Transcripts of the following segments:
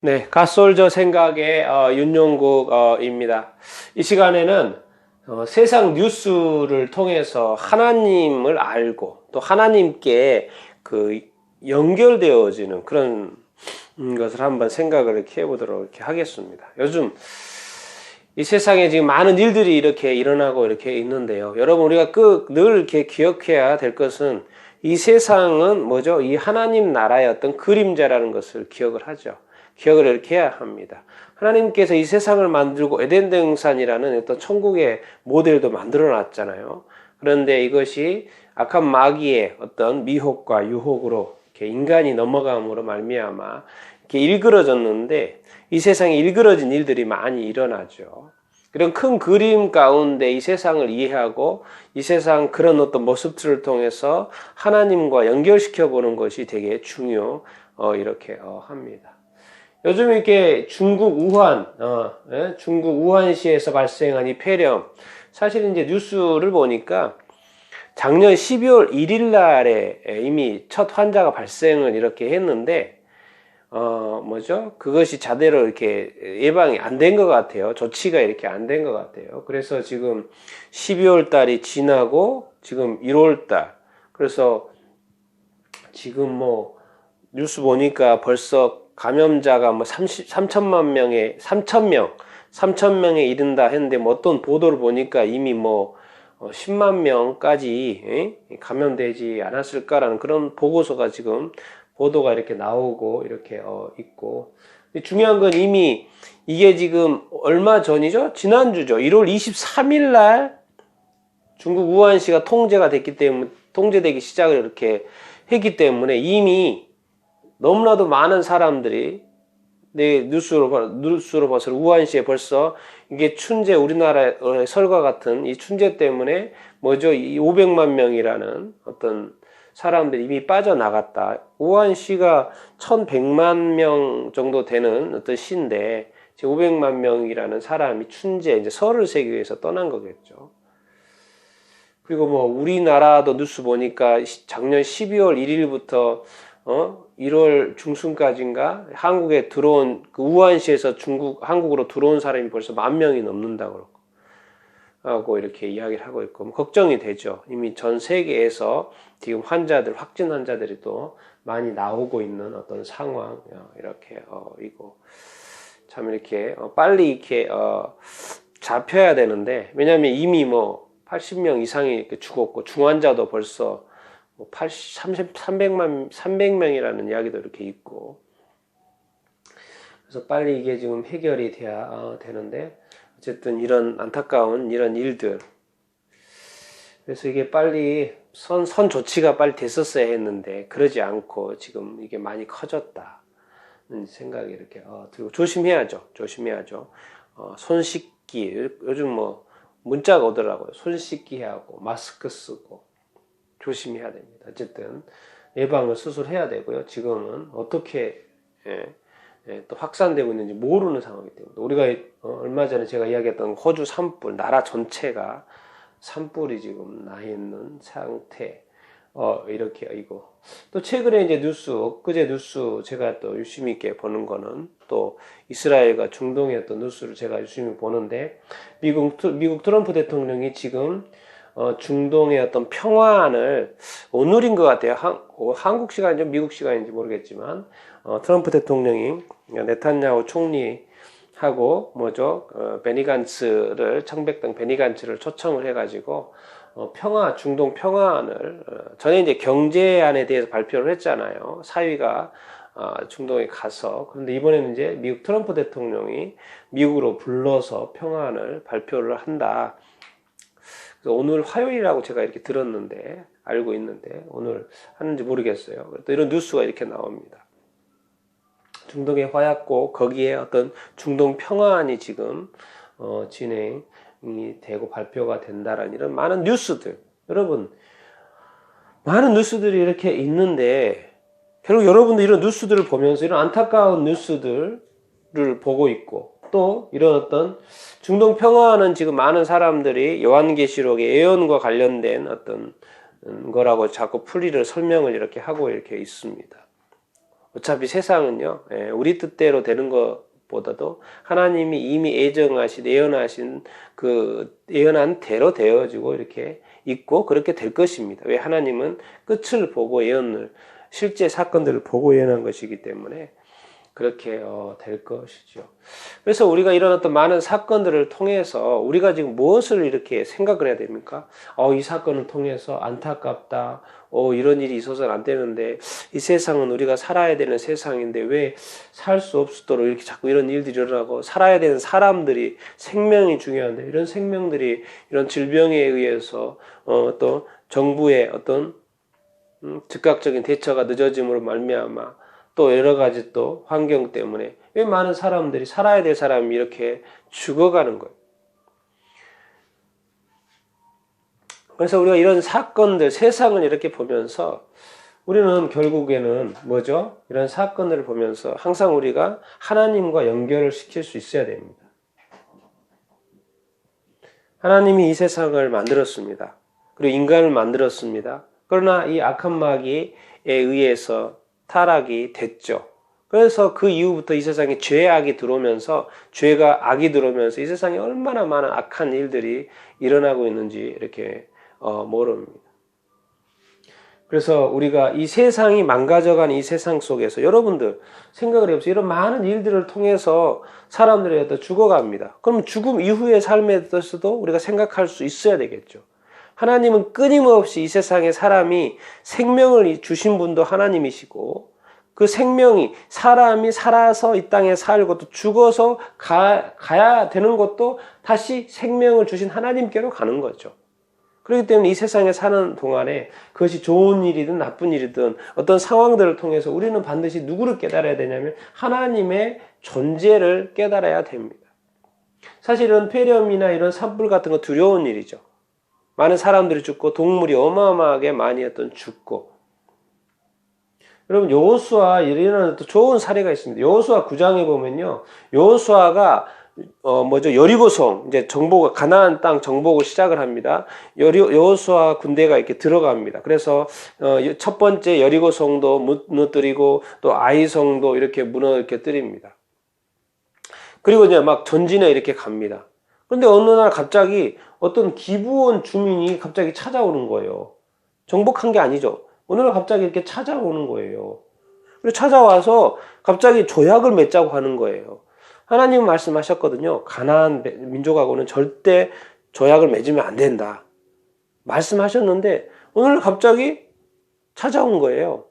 네, 갓솔저 생각의 어, 윤용국입니다. 이 시간에는 어, 세상 뉴스를 통해서 하나님을 알고 또 하나님께 그 연결되어지는 그런 것을 한번 생각을 이렇게 해보도록 이렇게 하겠습니다. 요즘 이 세상에 지금 많은 일들이 이렇게 일어나고 이렇게 있는데요. 여러분 우리가 그 늘 이렇게 기억해야 될 것은 이 세상은 뭐죠? 이 하나님 나라의 어떤 그림자라는 것을 기억을 하죠. 기억을 이렇게 해야 합니다. 하나님께서 이 세상을 만들고 에덴 등산이라는 어떤 천국의 모델도 만들어 놨잖아요. 그런데 이것이 악한 마귀의 어떤 미혹과 유혹으로 이렇게 인간이 넘어감으로 말미암아 이렇게 일그러졌는데 이 세상에 일그러진 일들이 많이 일어나죠. 그런 큰 그림 가운데 이 세상을 이해하고 이 세상 그런 어떤 모습들을 통해서 하나님과 연결시켜 보는 것이 되게 중요 어, 이렇게 어, 합니다. 요즘 이렇게 중국 우한, 어, 예? 중국 우한시에서 발생한 이 폐렴, 사실 이제 뉴스를 보니까 작년 12월 1일 날에 이미 첫 환자가 발생을 이렇게 했는데 어, 뭐죠? 그것이 자대로 이렇게 예방이 안 된 것 같아요. 조치가 이렇게 안 된 것 같아요. 그래서 지금 12월 달이 지나고 지금 1월 달. 그래서 지금 뭐 뉴스 보니까 벌써 감염자가 뭐 30, 3천만 명에 3천 명, 3천 명에 이른다 했는데 뭐 어떤 보도를 보니까 이미 뭐 10만 어, 명까지 감염되지 않았을까라는 그런 보고서가 지금 보도가 이렇게 나오고 이렇게 어 있고 중요한 건 이미 이게 지금 얼마 전이죠? 지난주죠. 1월 23일 날 중국 우한시가 통제가 됐기 때문에 통제되기 시작을 이렇게 했기 때문에 이미 너무나도 많은 사람들이 내 뉴스로 뉴스로 봐서 우한시에 벌써 이게 춘제 우리나라의 설과 같은 이 춘제 때문에 뭐죠? 이 500만 명이라는 어떤 사람들이 이미 빠져나갔다. 우한 시가 1100만 명 정도 되는 어떤 시인데 500만 명이라는 사람이 춘제 이제 설을 세기 위해서 떠난 거겠죠. 그리고 뭐 우리나라도 뉴스 보니까 작년 12월 1일부터 어 1월 중순까지인가 한국에 들어온 그 우한시에서 중국 한국으로 들어온 사람이 벌써 만 명이 넘는다고 그러고 하고 이렇게 이야기를 하고 있고 뭐 걱정이 되죠. 이미 전 세계에서 지금 환자들 확진 환자들이 또 많이 나오고 있는 어떤 상황 어, 이렇게 어 이고 참 이렇게 어, 빨리 이렇게 어 잡혀야 되는데 왜냐하면 이미 뭐 80명 이상이 죽었고 중환자도 벌써 뭐 80, 30, 300만 300명이라는 이야기도 이렇게 있고 그래서 빨리 이게 지금 해결이 돼야 어, 되는데 어쨌든 이런 안타까운 이런 일들. 그래서 이게 빨리 선, 선 조치가 빨리 됐었어야 했는데 그러지 않고 지금 이게 많이 커졌다. 생각이 이렇게 어, 들고 조심해야죠. 조심해야죠. 어, 손 씻기 요즘 뭐 문자가 오더라고요. 손 씻기 하고 마스크 쓰고 조심해야 됩니다. 어쨌든 예방을 스스로 해야 되고요. 지금은 어떻게 예, 예, 또 확산되고 있는지 모르는 상황이기 때문에 우리가 어, 얼마 전에 제가 이야기했던 호주 산불 나라 전체가 산불이 지금 나 있는 상태 어 이렇게 이거 또 최근에 이제 뉴스 엊그제 뉴스 제가 또 유심히 있게 보는 거는 또 이스라엘과 중동의 어떤 뉴스를 제가 유심히 보는데 미국 미국 트럼프 대통령이 지금 어, 중동의 어떤 평화안을 오늘인 것 같아요. 한, 어, 한국 시간인지 미국 시간인지 모르겠지만 어, 트럼프 대통령이 네탄야후 총리하고 뭐죠 어, 베니간츠를 청백당 베니간츠를 초청을 해가지고 어, 평화 중동 평화안을 어, 전에 이제 경제안에 대해서 발표를 했잖아요. 사위가 어, 중동에 가서 그런데 이번에는 이제 미국 트럼프 대통령이 미국으로 불러서 평화안을 발표를 한다. 그래서 오늘 화요일이라고 제가 이렇게 들었는데 알고 있는데 오늘 하는지 모르겠어요. 또 이런 뉴스가 이렇게 나옵니다. 중동의 화약고 거기에 어떤 중동 평화안이 지금 어, 진행이 되고 발표가 된다라는 이런 많은 뉴스들 여러분 많은 뉴스들이 이렇게 있는데 결국 여러분도 이런 뉴스들을 보면서 이런 안타까운 뉴스들을 보고 있고 또 이런 어떤 중동 평화는 지금 많은 사람들이 요한계시록의 예언과 관련된 어떤 거라고 자꾸 풀이를 설명을 이렇게 하고 이렇게 있습니다. 어차피 세상은요, 예, 우리 뜻대로 되는 것보다도 하나님이 이미 예정하신, 예언하신 그 예언한 대로 되어지고 이렇게 있고 그렇게 될 것입니다. 왜 하나님은 끝을 보고 예언을 실제 사건들을 보고 예언한 것이기 때문에 그렇게 어, 될 것이죠. 그래서 우리가 이런 어떤 많은 사건들을 통해서 우리가 지금 무엇을 이렇게 생각을 해야 됩니까? 어, 이 사건을 통해서 안타깝다. 어, 이런 일이 있어서는 안 되는데 이 세상은 우리가 살아야 되는 세상인데 왜 살 수 없도록 이렇게 자꾸 이런 일들이 일어나고 살아야 되는 사람들이 생명이 중요한데 이런 생명들이 이런 질병에 의해서 어, 또 정부의 어떤 음, 즉각적인 대처가 늦어짐으로 말미암아 또 여러 가지 또 환경 때문에 왜 많은 사람들이 살아야 될 사람이 이렇게 죽어가는 거예요. 그래서 우리가 이런 사건들, 세상을 이렇게 보면서 우리는 결국에는 뭐죠? 이런 사건들을 보면서 항상 우리가 하나님과 연결을 시킬 수 있어야 됩니다. 하나님이 이 세상을 만들었습니다. 그리고 인간을 만들었습니다. 그러나 이 악한 마귀에 의해서 타락이 됐죠. 그래서 그 이후부터 이 세상에 죄악이 들어오면서 죄가 악이 들어오면서 이 세상에 얼마나 많은 악한 일들이 일어나고 있는지 이렇게 어, 모릅니다. 그래서 우리가 이 세상이 망가져간 이 세상 속에서 여러분들 생각을 해보세요. 이런 많은 일들을 통해서 사람들이 죽어갑니다. 그럼 죽음 이후의 삶에 대해서도 우리가 생각할 수 있어야 되겠죠. 하나님은 끊임없이 이 세상에 사람이 생명을 주신 분도 하나님이시고 그 생명이 사람이 살아서 이 땅에 살고 또 죽어서 가, 가야 되는 것도 다시 생명을 주신 하나님께로 가는 거죠. 그렇기 때문에 이 세상에 사는 동안에 그것이 좋은 일이든 나쁜 일이든 어떤 상황들을 통해서 우리는 반드시 누구를 깨달아야 되냐면 하나님의 존재를 깨달아야 됩니다. 사실은 폐렴이나 이런 산불 같은 거 두려운 일이죠. 많은 사람들이 죽고 동물이 어마어마하게 많이 어떤 죽고 여러분 여호수아 이런 또 좋은 사례가 있습니다. 여호수아 9장에 보면요. 여호수아가 어 뭐죠 여리고성 이제 정보가 가나안 땅 정복을 시작을 합니다. 여리 여호수아 군대가 이렇게 들어갑니다. 그래서 어 첫 번째 여리고성도 무너뜨리고 또 아이성도 이렇게 무너 이렇게 뜨립니다. 그리고 이제 막 전진에 이렇게 갑니다. 그런데 어느 날 갑자기 어떤 기부원 주민이 갑자기 찾아오는 거예요. 정복한 게 아니죠. 날 갑자기 이렇게 찾아오는 거예요. 그리고 찾아와서 갑자기 조약을 맺자고 하는 거예요. 하나님 말씀하셨거든요. 가나안 민족하고는 절대 조약을 맺으면 안 된다. 말씀하셨는데 오늘 갑자기 찾아온 거예요.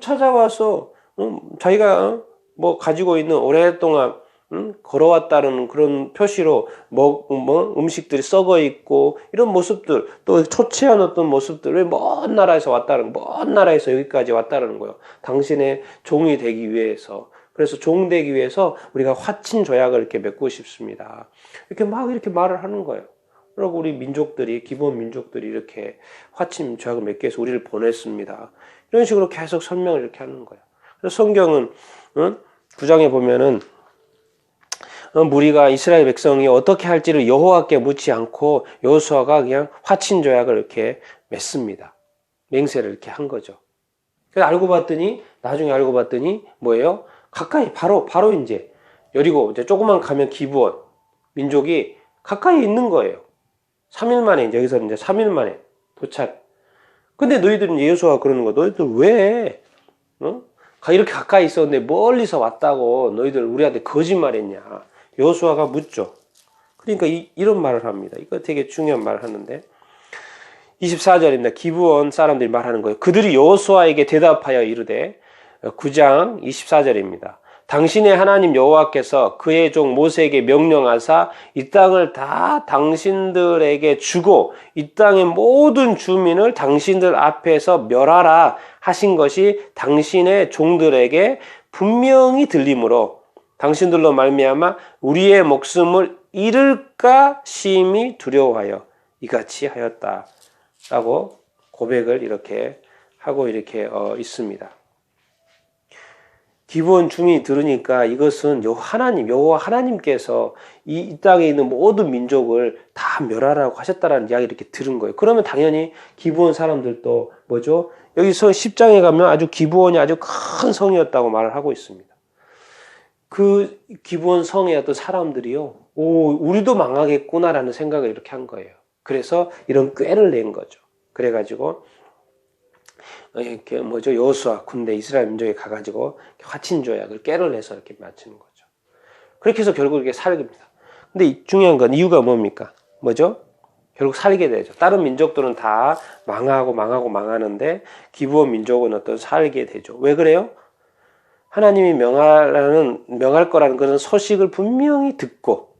찾아와서 음, 자기가 뭐 가지고 있는 오랫동안 음? 걸어왔다는 그런 표시로 뭐, 뭐 음식들이 썩어 있고 이런 모습들 또 초췌한 어떤 모습들 왜먼 나라에서 왔다는 먼 나라에서 여기까지 왔다는 거예요. 당신의 종이 되기 위해서 그래서 종 되기 위해서 우리가 화친 조약을 이렇게 맺고 싶습니다. 이렇게 막 이렇게 말을 하는 거예요. 그리고 우리 민족들이 기본 민족들이 이렇게 화친 조약을 맺기 위해서 우리를 보냈습니다. 이런 식으로 계속 설명을 이렇게 하는 거예요. 그래서 성경은 응? 구장에 보면은 어, 무리가 이스라엘 백성이 어떻게 할지를 여호와께 묻지 않고 여호수아가 그냥 화친 조약을 이렇게 맺습니다. 맹세를 이렇게 한 거죠. 그래서 알고 봤더니 나중에 알고 봤더니 뭐예요? 가까이 바로 바로 이제 여리고 이제 조금만 가면 기부원 민족이 가까이 있는 거예요. 3일 만에 이제 여기서 이제 3일 만에 도착. 근데 너희들은 예수가 그러는 거 너희들 왜 어? 이렇게 가까이 있었는데 멀리서 왔다고 너희들 우리한테 거짓말했냐? 여수아가 묻죠. 그러니까 이, 이런 말을 합니다. 이거 되게 중요한 말을 하는데 24절입니다. 기부원 사람들이 말하는 거예요. 그들이 여호수아에게 대답하여 이르되 9장 24절입니다. 당신의 하나님 여호와께서 그의 종 모세에게 명령하사 이 땅을 다 당신들에게 주고 이 땅의 모든 주민을 당신들 앞에서 멸하라 하신 것이 당신의 종들에게 분명히 들리므로 당신들로 말미암아 우리의 목숨을 잃을까 심히 두려워하여 이같이 하였다라고 고백을 이렇게 하고 이렇게 어, 있습니다. 기본 주민이 들으니까 이것은 요 하나님, 여호와 하나님께서 이, 이, 땅에 있는 모든 민족을 다 멸하라고 하셨다라는 이야기를 이렇게 들은 거예요. 그러면 당연히 기본 사람들도 뭐죠? 여기서 10장에 가면 아주 기부원이 아주 큰 성이었다고 말을 하고 있습니다. 그 기부원 성의 어떤 사람들이요, 오, 우리도 망하겠구나라는 생각을 이렇게 한 거예요. 그래서 이런 꾀를 낸 거죠. 그래가지고, 이렇게 뭐죠, 여수와 군대 이스라엘 민족에 가가지고 화친 조약을 꾀를 내서 이렇게 맞추는 거죠. 그렇게 해서 결국 이게 살깁니다. 근데 중요한 건 이유가 뭡니까? 뭐죠? 결국 살게 되죠. 다른 민족들은 다 망하고 망하고 망하는데 기부원 민족은 어떤 살게 되죠. 왜 그래요? 하나님이 명하라는 명할 거라는 것은 소식을 분명히 듣고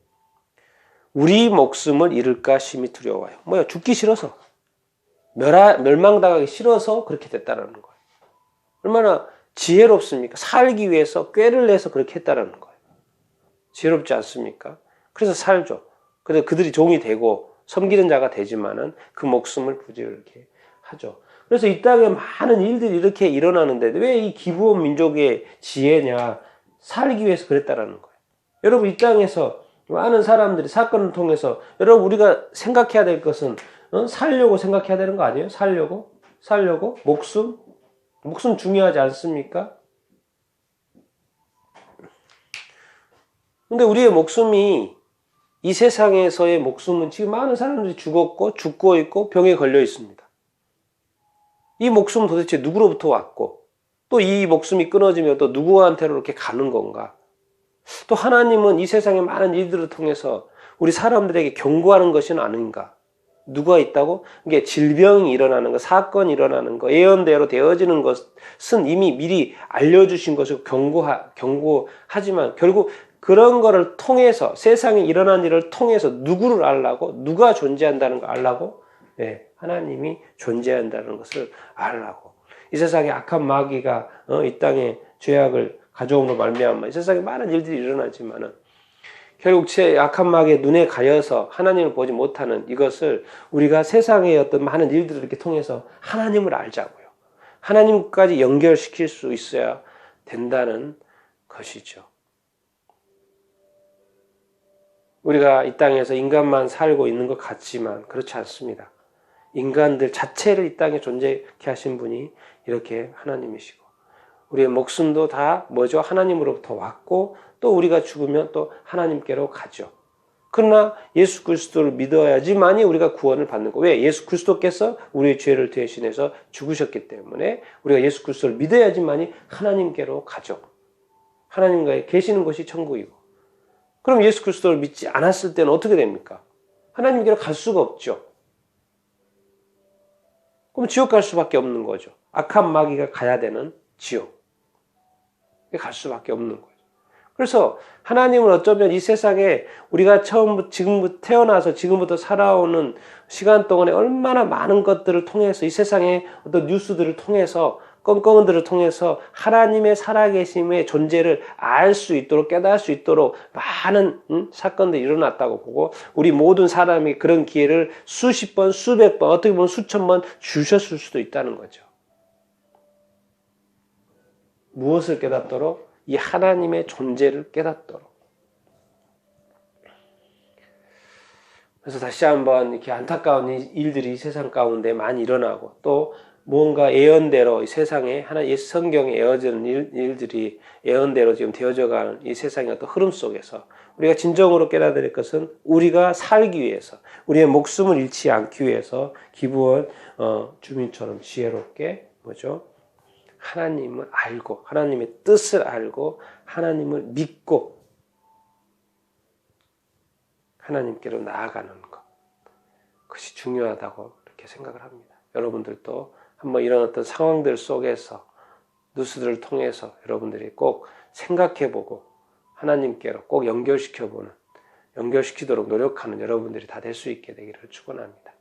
우리 목숨을 잃을까 심히 두려워요. 뭐야 죽기 싫어서 멸망당하기 싫어서 그렇게 됐다라는 거예요. 얼마나 지혜롭습니까? 살기 위해서 꾀를 내서 그렇게 했다라는 거예요. 지혜롭지 않습니까? 그래서 살죠. 그래서 그들이 종이 되고 섬기는 자가 되지만은 그 목숨을 부지렇게 하죠. 그래서 이 땅에 많은 일들이 이렇게 일어나는데 왜 이 기부원 민족의 지혜냐 살기 위해서 그랬다라는 거예요. 여러분 이 땅에서 많은 사람들이 사건을 통해서 여러분 우리가 생각해야 될 것은 어? 살려고 생각해야 되는 거 아니에요? 살려고 살려고 목숨 목숨 중요하지 않습니까? 근데 우리의 목숨이 이 세상에서의 목숨은 지금 많은 사람들이 죽었고 죽고 있고 병에 걸려 있습니다. 이 목숨은 도대체 누구로부터 왔고 또 이 목숨이 끊어지면 또 누구한테로 이렇게 가는 건가? 또 하나님은 이 세상의 많은 일들을 통해서 우리 사람들에게 경고하는 것은 아닌가? 누가 있다고? 이게 질병이 일어나는 것, 사건이 일어나는 것, 예언대로 되어지는 것은 이미 미리 알려주신 것을 경고하, 경고하지만 결국 그런 거를 통해서 세상에 일어난 일을 통해서 누구를 알라고 누가 존재한다는 걸 알라고 네, 하나님이 존재한다는 것을 알라고 이 세상에 악한 마귀가 어, 이 땅에 죄악을 가져옴으로 말미암아 이 세상에 많은 일들이 일어나지만은 결국 제 악한 마귀의 눈에 가려서 하나님을 보지 못하는 이것을 우리가 세상의 어떤 많은 일들을 이렇게 통해서 하나님을 알자고요. 하나님까지 연결시킬 수 있어야 된다는 것이죠. 우리가 이 땅에서 인간만 살고 있는 것 같지만 그렇지 않습니다. 인간들 자체를 이 땅에 존재케 하신 분이 이렇게 하나님이시고 우리의 목숨도 다 뭐죠? 하나님으로부터 왔고 또 우리가 죽으면 또 하나님께로 가죠. 그러나 예수 그리스도를 믿어야지만이 우리가 구원을 받는 거. 왜? 예수 그리스도께서 우리의 죄를 대신해서 죽으셨기 때문에 우리가 예수 그리스도를 믿어야지만이 하나님께로 가죠. 하나님과에 계시는 곳이 천국이고. 그럼 예수 그리스도를 믿지 않았을 때는 어떻게 됩니까? 하나님께로 갈 수가 없죠. 그럼 지옥 갈 수밖에 없는 거죠. 악한 마귀가 가야 되는 지옥. 갈 수밖에 없는 거죠. 그래서 하나님은 어쩌면 이 세상에 우리가 처음부터 지금부터 태어나서 지금부터 살아오는 시간 동안에 얼마나 많은 것들을 통해서 이 세상의 어떤 뉴스들을 통해서 껌껌들을 통해서 하나님의 살아계심의 존재를 알 수 있도록 깨달을 수 있도록 많은 음? 사건들이 일어났다고 보고 우리 모든 사람이 그런 기회를 수십 번, 수백 번, 어떻게 보면 수천 번 주셨을 수도 있다는 거죠. 무엇을 깨닫도록? 이 하나님의 존재를 깨닫도록. 그래서 다시 한번 이렇게 안타까운 일들이 세상 가운데 많이 일어나고 또 무언가 예언대로 이 세상에 하나 의 성경에 에어지는 일, 들이 예언대로 지금 되어져 가는 이 세상의 어떤 흐름 속에서 우리가 진정으로 될 것은 우리가 살기 위해서 우리의 목숨을 잃지 않기 위해서 기부원 어, 주민처럼 지혜롭게 뭐죠? 하나님을 알고 하나님의 뜻을 알고 하나님을 믿고 하나님께로 나아가는 것 그것이 중요하다고 이렇게 생각을 합니다. 여러분들도 한번 이런 어떤 상황들 속에서 뉴스들을 통해서 여러분들이 꼭 생각해보고 하나님께로 꼭 연결시켜보는 연결시키도록 노력하는 여러분들이 다 될 수 있게 되기를 축원합니다.